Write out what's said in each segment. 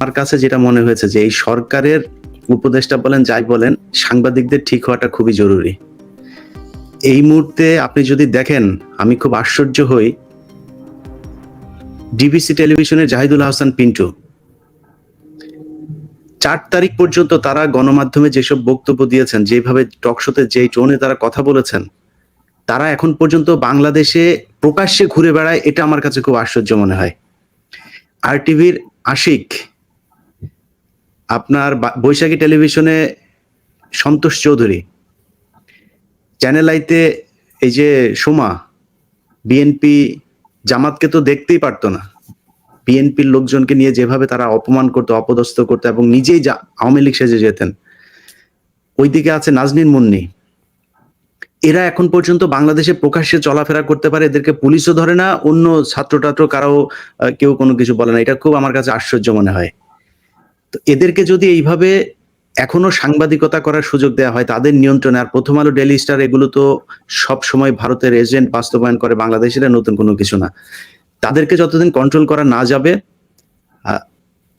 আমার কাছে যেটা মনে হয়েছে যে এই সরকারের উপদেষ্টা বলেন, যাই বলেন, সাংবাদিকদের ঠিক হওয়াটা খুবই জরুরি। এই মুহূর্তে আপনি যদি দেখেন, আমি খুব আশ্চর্য হই। ডিবিসি টেলিভিশনের জাহিদুল হাসান, পিন্টু। চার তারিখ পর্যন্ত তারা গণমাধ্যমে যেসব বক্তব্য দিয়েছেন, যেভাবে টকশোতে যেই টোনে তারা কথা বলেছেন, তারা এখন পর্যন্ত বাংলাদেশে প্রকাশ্যে ঘুরে বেড়ায়, এটা আমার কাছে খুব আশ্চর্য মনে হয়। আর টিভির আশিক আপনার বৈশাখী টেলিভিশনে সন্তোষ চৌধুরী চ্যানেল আইতে এই যে সোমা বিএনপি জামাতকে তো দেখতেই পারতো না। বিএনপির লোকজনকে নিয়ে যেভাবে তারা অপমান করতো, অপদস্থ করতো এবং নিজেই আওয়ামী লীগ সেজে যেতেন। ওইদিকে আছে নাজনীন মুন্নি। এরা এখন পর্যন্ত বাংলাদেশে প্রকাশ্যে চলাফেরা করতে পারে, এদেরকে পুলিশও ধরে না, অন্য ছাত্র টাত্র কারও কেউ কোনো কিছু বলে না। এটা খুব আমার কাছে আশ্চর্য মনে হয়। তো এদেরকে যদি এইভাবে এখনও সাংবাদিকতা করার সুযোগ দেওয়া হয়, তাদের নিয়ন্ত্রণে, আর প্রথম আলো ডেলি স্টার এগুলো তো সব সময় ভারতের এজেন্ট বাস্তবায়ন করে, বাংলাদেশের নতুন কোনো কিছু না। তাদেরকে যতদিন কন্ট্রোল করা না যাবে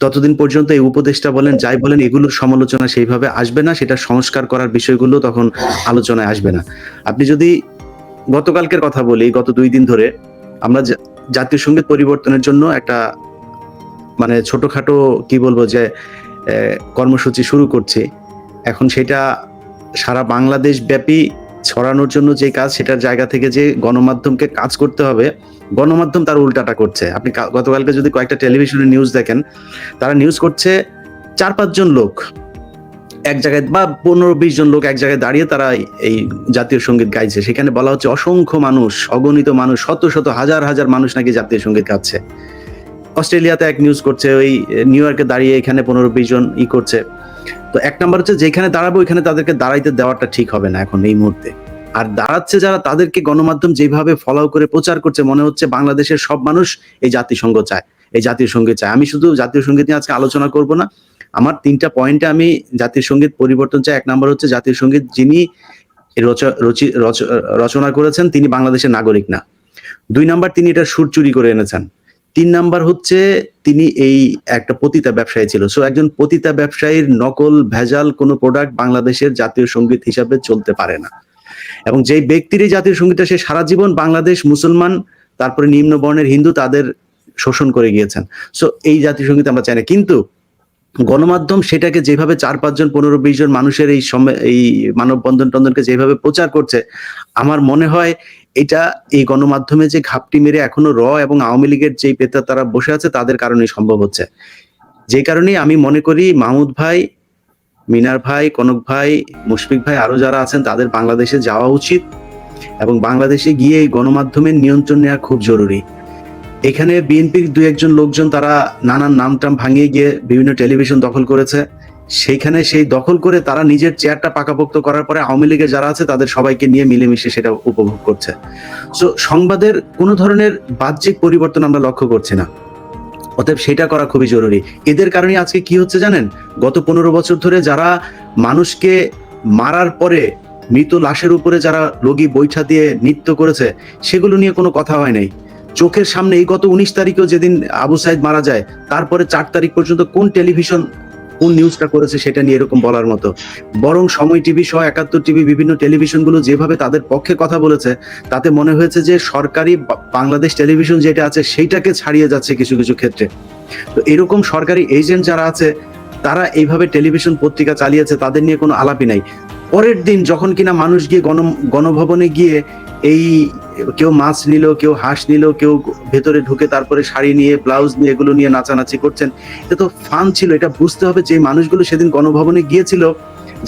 ততদিন পর্যন্ত এই উপদেষ্টা বলেন, যাই বলেন, এগুলোর সমালোচনা সেইভাবে আসবে না, সেটা সংস্কার করার বিষয়গুলো তখন আলোচনায় আসবে না। আপনি যদি গতকালকের কথা বলি, গত দুই দিন ধরে আমরা জাতীয় সংগীত পরিবর্তনের জন্য একটা মানে ছোটখাটো কি বলব যে কর্মসূচি শুরু করছি। এখন সেটা সারা বাংলাদেশ ব্যাপী ছড়ানোর জন্য যে কাজ, সেটার জায়গা থেকে যে গণমাধ্যমকে কাজ করতে হবে, গণমাধ্যম তার উল্টাটা করছে। আপনি গতকালকে যদি কয়েকটা টেলিভিশনের নিউজ দেখেন, তারা নিউজ করছে চার পাঁচজন লোক। এক জায়গায় বা পনেরো, বিশ জন লোক এক জায়গায় দাঁড়িয়ে তারা এই জাতীয় সংগীত গাইছে। সেখানে বলা হচ্ছে অসংখ্য মানুষ, অগণিত মানুষ, শত শত, হাজার হাজার মানুষ নাকি জাতীয় সংগীত গাচ্ছে। অস্ট্রেলিয়াতে এক নিউজ করছে, ওই নিউ ইয়র্কে দাঁড়িয়ে এখানে পনেরো বিশ জন ই করছে। তো এক নাম্বার হচ্ছে, যেখানে দাঁড়াবো, ওইখানে তাদেরকে দাঁড়াইতে দেওয়াটা ঠিক হবে না এখন এই মুহূর্তে। আর দাঁড়াচ্ছে যারা, তাদেরকে গণমাধ্যম যেভাবে ফলো করে প্রচার করছে, মনে হচ্ছে বাংলাদেশের সব মানুষ এই জাতিসংঘ চায়, এই জাতীয় সংগীত চায়। আমি শুধু জাতীয় সংগীত নিয়ে আজকে আলোচনা করব না, আমার তিনটা পয়েন্টে আমি জাতীয় সংগীত পরিবর্তন চাই। এক নম্বর হচ্ছে জাতীয় সংগীত যিনি রচ- রচনা করেছেন, তিনি বাংলাদেশের নাগরিক না। দুই নাম্বার তিনি এটা সুর চুরি করে এনেছেন। তিন নাম্বার হচ্ছে তিনি এই একটা পতিতা ব্যবসায়ী ছিল। সো একজন পতিতা ব্যবসায়ীর নকল, ভেজাল কোনো প্রোডাক্ট বাংলাদেশের জাতীয় সংগীত হিসাবে চলতে পারে না। এবং যেই ব্যক্তির জাতীয় সঙ্গীতটা সে সারা জীবন বাংলাদেশ মুসলমান, তারপরে নিম্ন বর্ণের হিন্দু তাদের শোষণ করে গিয়েছেন। সো এই জাতীয় সংগীত আমরা চাই না। কিন্তু গণমাধ্যম সেটাকে যেভাবে চার পাঁচজন পনেরো, বিশ জন মানুষের এই এই মানববন্ধন টন্ধনকে যেভাবে প্রচার করছে, আমার মনে হয় এটা এই গণমাধ্যমে যে ঘাপটি মেরে এখনও র এবং আওয়ামী লীগের যেই পেতা তারা বসে আছে, তাদের কারণে সম্ভব হচ্ছে। যে কারণেই আমি মনে করি মাহমুদ ভাই, মিনার ভাই, কনক ভাই, মুশফিক ভাই আরও যারা আছেন, তাদের বাংলাদেশে যাওয়া উচিত এবং বাংলাদেশে গিয়ে এই গণমাধ্যমের নিয়ন্ত্রণ নেওয়া খুব জরুরি। এখানে বিএনপির দু একজন লোকজন তারা নানান নাম টাম ভাঙিয়ে গিয়ে বিভিন্ন টেলিভিশন দখল করেছে। সেইখানে সেই দখল করে তারা নিজের চেয়ারটা পাকাপোক্ত করার পরে আওয়ামী লীগের যারা আছে, তাদের সবাইকে নিয়ে মিলেমিশে সেটা উপভোগ করছে। সো সংবাদের কোনো ধরনের বাহ্যিক পরিবর্তন আমরা লক্ষ্য করছি না। অতএব সেটা করা খুবই জরুরি। এদের কারণে আজকে কি হচ্ছে জানেন? গত পনেরো বছর ধরে যারা মানুষকে মারার পরে মৃত লাশের উপরে যারা রোগী বৈঠা দিয়ে নৃত্য করেছে, সেগুলো নিয়ে কোনো কথা হয় নাই। চোখের সামনে এই গত উনিশ তারিখেও যেদিন আবু সাইদ মারা যায়, তারপরে চার তারিখ পর্যন্ত কোন টেলিভিশন কোন নিউজটা করেছে সেটা নিয়ে এরকম বলার মতো। বরং সময় টিভি সহ একাত্তর টিভি বিভিন্ন টেলিভিশনগুলো যেভাবে তাদের পক্ষে কথা বলেছে, তাতে মনে হয়েছে যে সরকারি বাংলাদেশ টেলিভিশন যেটা আছে সেইটাকে ছাড়িয়ে যাচ্ছে কিছু কিছু ক্ষেত্রে। তো এরকম সরকারি এজেন্ট যারা আছে, তারা এইভাবে টেলিভিশন পত্রিকা চালিয়েছে, তাদের নিয়ে কোনো আলাপই নাই। পরের দিন যখন কিনা মানুষ গিয়ে গণ, গণভবনে গিয়ে এই কেউ মাছ নিল, কেউ হাঁস নিল, কেউ ভেতরে ঢুকে তারপরে শাড়ি নিয়ে, ব্লাউজ নিয়ে এগুলো নিয়ে নাচানাচি করছেন, এটা তো ফান ছিল, এটা বুঝতে হবে যে মানুষগুলো সেদিন গণভবনে গিয়েছিল,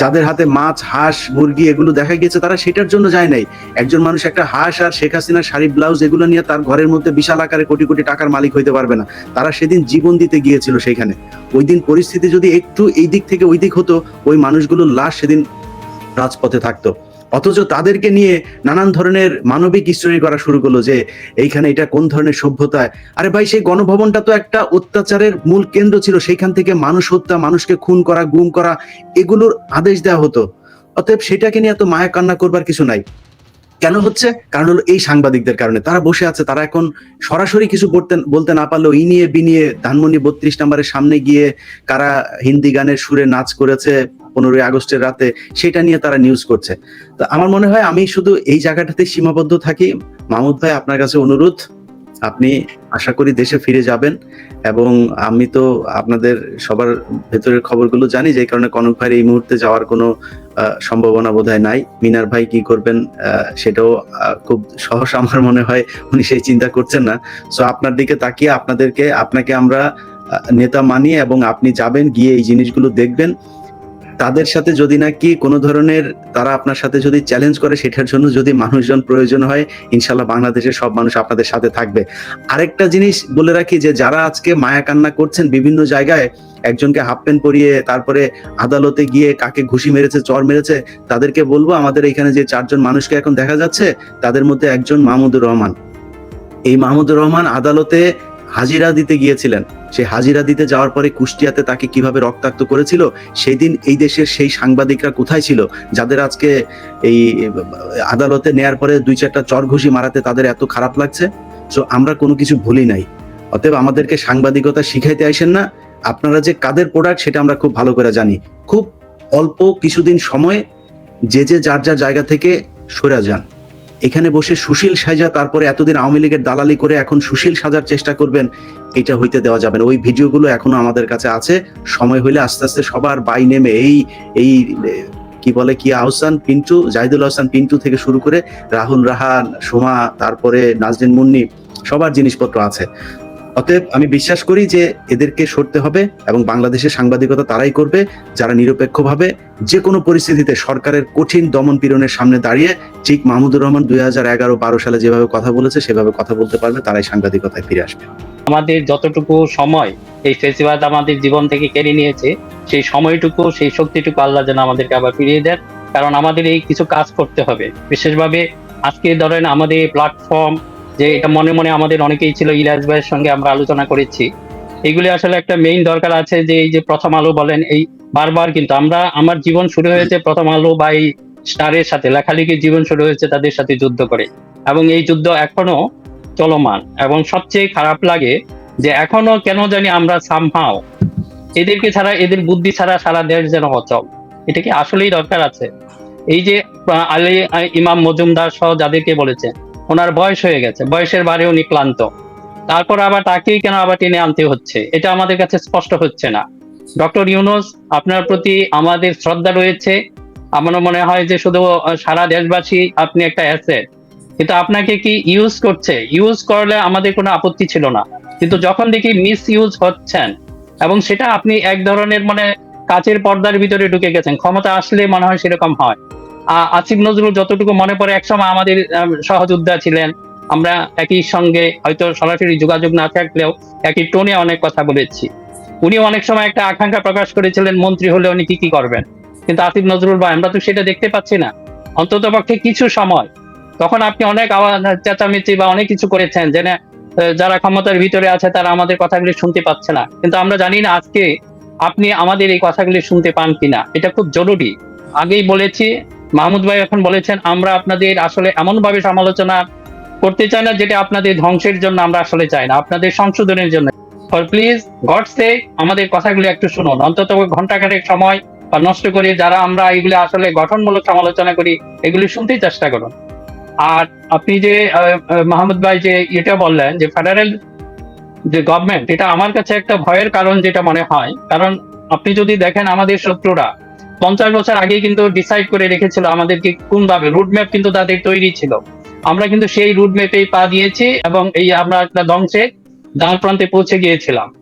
যাদের হাতে মাছ, হাঁস, মুরগি এগুলো দেখা গিয়েছে, তারা সেটার জন্য যায় নাই। একজন মানুষ একটা হাঁস আর শেখ হাসিনার শাড়ি, ব্লাউজ এগুলো নিয়ে তার ঘরের মধ্যে বিশাল আকারে কোটি কোটি টাকার মালিক হইতে পারবে না। তারা সেদিন জীবন দিতে গিয়েছিল সেখানে। ওই দিন পরিস্থিতি যদি একটু এই দিক থেকে ওই দিক হতো, ওই মানুষগুলোর লাশ সেদিন রাজপথে থাকতো। অথচ তাদেরকে নিয়ে নানান ধরনের মানবিক স্টোরি করা শুরু করল যে, এইখানে এটা কোন ধরনের সভ্যতায় আরে ভাই, সেই গণভবনটা তো একটা অত্যাচারের মূল কেন্দ্র ছিল। সেইখান থেকে মানুষ হত্যা, মানুষকে খুন করা, গুম করা, এগুলোর আদেশ দেওয়া হতো। অতএব সেটাকে নিয়ে এত মায়া কান্না করবার কিছু নাই। কেন হচ্ছে? কারণ হলো এই সাংবাদিকদের কারণে। তারা বসে আছে, তারা এখন সরাসরি কিছু বলতে বলতে না পারলেও ই নিয়ে বিনিয়ে ধানমন্ডি বত্রিশ নাম্বারের সামনে গিয়ে কারা হিন্দি গানের সুরে নাচ করেছে পনেরোই আগস্টের রাতে, সেটা নিয়ে তারা নিউজ করছে। তো আমার মনে হয় আমি শুধু এই জায়গাটাতে সীমাবদ্ধ থাকি। মাহমুদ ভাই, আপনার কাছে অনুরোধ। আপনি আশা করি দেশে ফিরে যাবেন এবং আমি তো আপনাদের সবার ভেতরের খবরগুলো জানি, যে কারণে কনক ভাইয়ের এই মুহূর্তে যাওয়ার কোনো সম্ভাবনা বোধহয় নাই। মিনার ভাই কি করবেন সেটাও খুব সহজ আমার মনে হয় উনি সেই চিন্তা করছেন না। সো আপনার দিকে তাকিয়ে আপনাদেরকে, আপনাকে আমরা নেতা মানি এবং আপনি যাবেন, গিয়ে এই জিনিসগুলো দেখবেন। তাদের সাথে যদি নাকি কোনো ধরনের তারা আপনার সাথে যদি চ্যালেঞ্জ করে, সেটার জন্য যদি মানুষজন প্রয়োজন হয়, ইনশাল্লাহ বাংলাদেশের সব মানুষ আপনাদের সাথে থাকবে। আরেকটা জিনিস বলে রাখি যে, যারা আজকে মায়া কান্না করছেন বিভিন্ন জায়গায়, একজনকে হাফ প্যান্ট পরিয়ে তারপরে আদালতে গিয়ে কাকে ঘুষি মেরেছে, চর মেরেছে, তাদেরকে বলব, আমাদের এখানে যে চারজন মানুষকে এখন দেখা যাচ্ছে, তাদের মধ্যে একজন মাহমুদুর রহমান। এই মাহমুদুর রহমান আদালতে হাজিরা দিতে গিয়েছিলেন। সেই হাজিরা দিতে যাওয়ার পরে কুষ্টিয়াতে তাকে কীভাবে রক্তাক্ত করেছিল সেই দিন এই দেশের সেই সাংবাদিকরা কোথায় ছিল, যাদের আজকে এই আদালতে নেয়ার পরে দুই চারটা চর ঘুষি মারাতে তাদের এত খারাপ লাগছে? তো আমরা কোনো কিছু ভুলি নাই। অতএব আমাদেরকে সাংবাদিকতা শিখাইতে আসেন না। আপনারা যে কাদের প্রোডাক্ট সেটা আমরা খুব ভালো করে জানি। খুব অল্প কিছুদিন সময়, যে যে যার যার জায়গা থেকে সরে যান। এখানে বসে সুশীল সাজা, তারপরে এতদিন আওয়ামী লীগের দালালি করে এখন সুশীল সাজার চেষ্টা করবেন, এটা হইতে দেওয়া যাবে না। ওই ভিডিওগুলো এখনও আমাদের কাছে আছে। সময় হইলে আস্তে আস্তে সবার বাই নেমে এই এই, কি বলে, কি আহসান পিন্টু, জাহিদুল আহসান পিন্টু থেকে শুরু করে রাহুল রাহান, সোমা, তারপরে নাজরিন মুন্নি, সবার জিনিসপত্র আছে। অতএব আমি বিশ্বাস করি যে এদেরকে সরতে হবে এবং বাংলাদেশের সাংবাদিকতা তারাই করবে যারা নিরপেক্ষভাবে যে কোনো পরিস্থিতিতে সরকারের কঠিন দমন পীড়নের সামনে দাঁড়িয়ে ঠিক মাহমুদুর রহমান দুই হাজার এগারো বারো সালে যেভাবে কথা বলেছে, সেভাবে কথা বলতে পারবে, তারাই সাংবাদিকতায় ফিরে আসবে। আমাদের যতটুকু সময় এই ফেসিবাদ আমাদের জীবন থেকে কেড়ে নিয়েছে, সেই সময়টুকু, সেই শক্তিটুকু আল্লাহ যেন আমাদেরকে আবার ফিরিয়ে দেন। কারণ আমাদের এই কিছু কাজ করতে হবে। বিশেষভাবে আজকে ধরেন আমাদের প্ল্যাটফর্ম যে এটা মনে মনে আমাদের অনেকেই ছিল ইলাজ ভাইয়ের সঙ্গে আমরা আলোচনা করেছি। এগুলি আসলে একটা মেইন দরকার আছে যে এই যে প্রথম আলো বলেন, এই বারবার কিন্তু আমরা, আমার জীবন শুরু হয়েছে প্রথম আলো বা এই স্টারের সাথে, লেখালেখির জীবন শুরু হয়েছে তাদের সাথে যুদ্ধ করে। এবং এই যুদ্ধ এখনও চলমান এবং সবচেয়ে খারাপ লাগে যে এখনও কেন জানি আমরা সামহাও এদেরকে ছাড়া, এদের বুদ্ধি ছাড়া সারা দেশ যেন অচল। এটা কি আসলেই দরকার আছে? এই যে আলী ইমাম মজুমদার সহ যাদেরকে বলেছে ওনার বয়স হয়ে গেছে, বয়সের বারে উনি ক্লান্ত। তারপর আবার তাকেই কেন আবার টেনে আনতে হচ্ছে? এটা আমাদের কাছে স্পষ্ট হচ্ছে না। ডক্টর ইউনুস, আপনার প্রতি আমাদের শ্রদ্ধা রয়েছে। আমার মনে হয় যে শুধু সারা দেশবাসী আপনি একটা অ্যাসেট কিন্তু আপনাকে কি ইউজ করছে? ইউজ করলে আমাদের কোনো আপত্তি ছিল না। কিন্তু যখন দেখি মিস ইউজ হচ্ছেন, এবং সেটা আপনি এক ধরনের মানে কাচের পর্দার ভিতরে ঢুকে গেছেন, ক্ষমতা আসলে মনে হয় সেরকম হয়। আসিফ নজরুল যতটুকু মনে পড়ে, একসময় আমাদের সহযোদ্ধা ছিলেন। আমরা একই সঙ্গে হয়তো সরাসরি যোগাযোগ না থাকলেও একই টোনে অনেক কথা বলেছি। উনি অনেক সময় একটা আকাঙ্ক্ষা প্রকাশ করেছিলেন, মন্ত্রী হলে উনি কি কি করবেন। কিন্তু আসিফ নজরুল ভাই, আমরা তো সেটা দেখতে পাচ্ছি না। অন্তত পক্ষে কিছু সময়। তখন আপনি অনেক আওয়াজ, চেঁচামেচি বা অনেক কিছু করেছেন যে যারা ক্ষমতার ভিতরে আছে তারা আমাদের কথাগুলি শুনতে পাচ্ছে না। কিন্তু আমরা জানি না আজকে আপনি আমাদের এই কথাগুলি শুনতে পান কিনা। এটা খুব জরুরি। আগেই বলেছি মাহমুদ ভাই এখন বলেছেন, আমরা আপনাদের আসলে এমন ভাবে সমালোচনা করতে চাই না যেটা আপনাদের ধ্বংসের জন্য আমরা আসলে চাই না, আপনাদের সংশোধনের জন্য। প্লিজ গড সে আমাদের কথাগুলি একটু শুনুন। অন্তত ঘন্টাখানেক সময় বা নষ্ট করে যারা আমরা এগুলি আসলে গঠনমূলক সমালোচনা করি, এগুলি শুনতেই চেষ্টা করুন। আর আপনি যে মাহমুদ ভাই যে এটা বললেন যে ফেডারেল যে গভর্নমেন্ট এটা আমার কাছে একটা ভয়ের কারণ যেটা মনে হয়। কারণ আপনি যদি দেখেন আমাদের শত্রুরা পঞ্চাশ বছর আগে কিন্তু ডিসাইড করে রেখেছিল আমাদেরকে কোন ভাবে রুটম্যাপ কিন্তু তাদের তৈরি ছিল। আমরা কিন্তু সেই রুটম্যাপেই পা দিয়েছি এবং এই আমরা একটা ধ্বংসের দ্বার প্রান্তে পৌঁছে গিয়েছিলাম।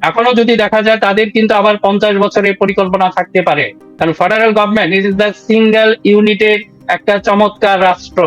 এখনও যদি দেখা যায় তাদের কিন্তু আবার পঞ্চাশ বছরের পরিকল্পনা থাকতে পারে। কারণ federal government is the single united একটা চমৎকার রাষ্ট্র।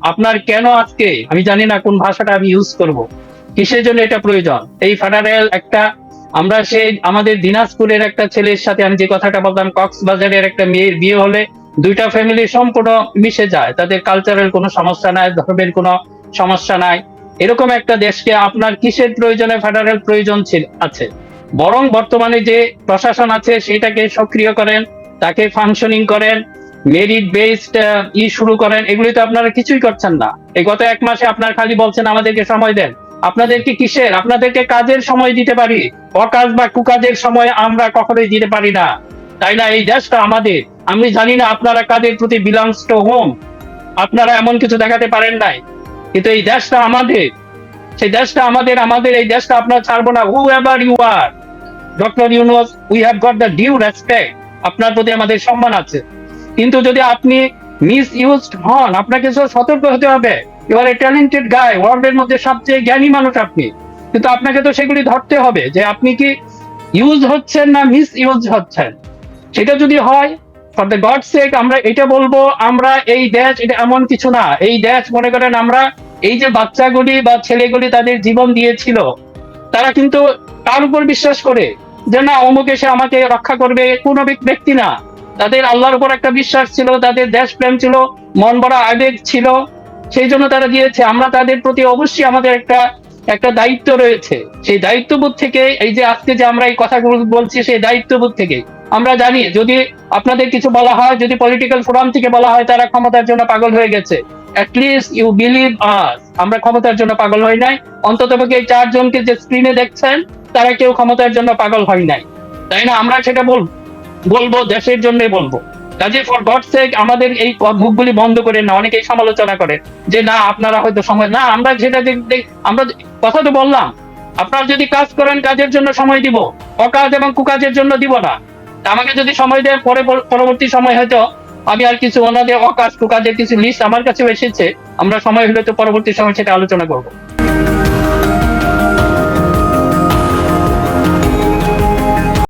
আপনার কেন আজকে, আমি জানি না কোন ভাষাটা আমি ইউজ করব, কিসের জন্য এটা প্রয়োজন? এই ফেডারেল একটা আমরা সেই আমাদের দিনাজপুরের একটা ছেলের সাথে আমি যে কথাটা বলতাম, কক্সবাজারের একটা মেয়ের বিয়ে হলে দুইটা ফ্যামিলি সম্পূর্ণ মিশে যায়। তাদের কালচারের কোনো সমস্যা নাই, ধর্মের কোনো সমস্যা নাই। এরকম একটা দেশকে আপনার কিসের প্রয়োজনে ফেডারেল প্রয়োজন ছিল? আছে। বরং বর্তমানে যে প্রশাসন আছে, সেটাকে সক্রিয় করেন, তাকে ফাংশনিং করেন মেরিট বেসড ই শুরু করেন। এগুলি তো আপনারা কিছুই করছেন না। এই গত এক মাসে আপনার খালি বলছেন আমাদেরকে সময় দেন। আপনাদেরকে কিসের? আপনাদেরকে কাজের সময় দিতে পারি। অকাজ বা কুকাজের সময় আমরা কখনোই দিতে পারি না। তাই না? এই দেশটা আমাদের। আমি জানি না আপনারা কাদের প্রতি বিলংস টু হোম আপনারা এমন কিছু দেখাতে পারেন নাই। কিন্তু এই দেশটা আমাদের। সেই দেশটা আমাদের আমাদের এই দেশটা আপনারা ছাড়বো না। Whoever you are doctor Yunus we have got the due respect আপনার প্রতি আমাদের সম্মান আছে। কিন্তু যদি আপনি মিস ইউজড হন, আপনাকে সতর্ক হতে হবে। ট্যালেন্টেড ওয়ার্ল্ডের মধ্যে সবচেয়ে জ্ঞানী মানুষ আপনি। কিন্তু আপনাকে তো সেগুলি ধরতে হবে যে আপনি কি ইউজ হচ্ছেন না মিস ইউজ হচ্ছেন। সেটা যদি হয় ফর দ্য গড সেক আমরা এটা বলব, আমরা এই দেশ, এটা এমন কিছু না। এই দেশ, মনে করেন আমরা এই যে বাচ্চাগুলি বা ছেলেগুলি তাদের জীবন দিয়েছিল, তারা কিন্তু তার উপর বিশ্বাস করে? যে না, অমুক এসে আমাকে রক্ষা করবে, কোন ব্যক্তি না। তাদের আল্লাহর উপর একটা বিশ্বাস ছিল, তাদের দেশপ্রেম ছিল, মন বড় আবেগ ছিল। সেই জন্য তারা দিয়েছে। আমরা তাদের প্রতি অবশ্যই আমাদের একটা একটা দায়িত্ব রয়েছে। সেই দায়িত্ববোধ থেকে, এই যে আজকে যে আমরা এই কথাগুলো বলছি, সেই দায়িত্ববোধ থেকে। আমরা জানি, যদি আপনাদের কিছু বলা হয়, যদি পলিটিক্যাল ফোরাম থেকে বলা হয়, তারা ক্ষমতার জন্য পাগল হয়ে গেছে। ইউ বিলিভ আমরা ক্ষমতার জন্য পাগল হই নাই। অন্তত পক্ষে এই চারজনকে যে স্ক্রিনে দেখছেন, তারা কেউ ক্ষমতার জন্য পাগল হয় নাই। তাই না? আমরা সেটা বল বলব, দেশের জন্যই বলব। কাজে ফর গড সেক আমাদের এই মুখগুলি বন্ধ করে না। অনেকেই সমালোচনা করে যে, না, আপনারা হয়তো সময় না, আমরা দেখ- আমরা কথা তো বললাম। আপনারা যদি কাজ করেন, কাজের জন্য সময় দিব। অকাজ এবং কুকাজের জন্য দিব না। আমাকে যদি সময় দেয় পরে পরবর্তী সময় হয়তো আমি আর কিছু ওনাদের অকাজ, কুকাজের কিছু লিস্ট আমার কাছেও এসেছে। আমরা সময় হলে তো পরবর্তী সময় সেটা আলোচনা করব।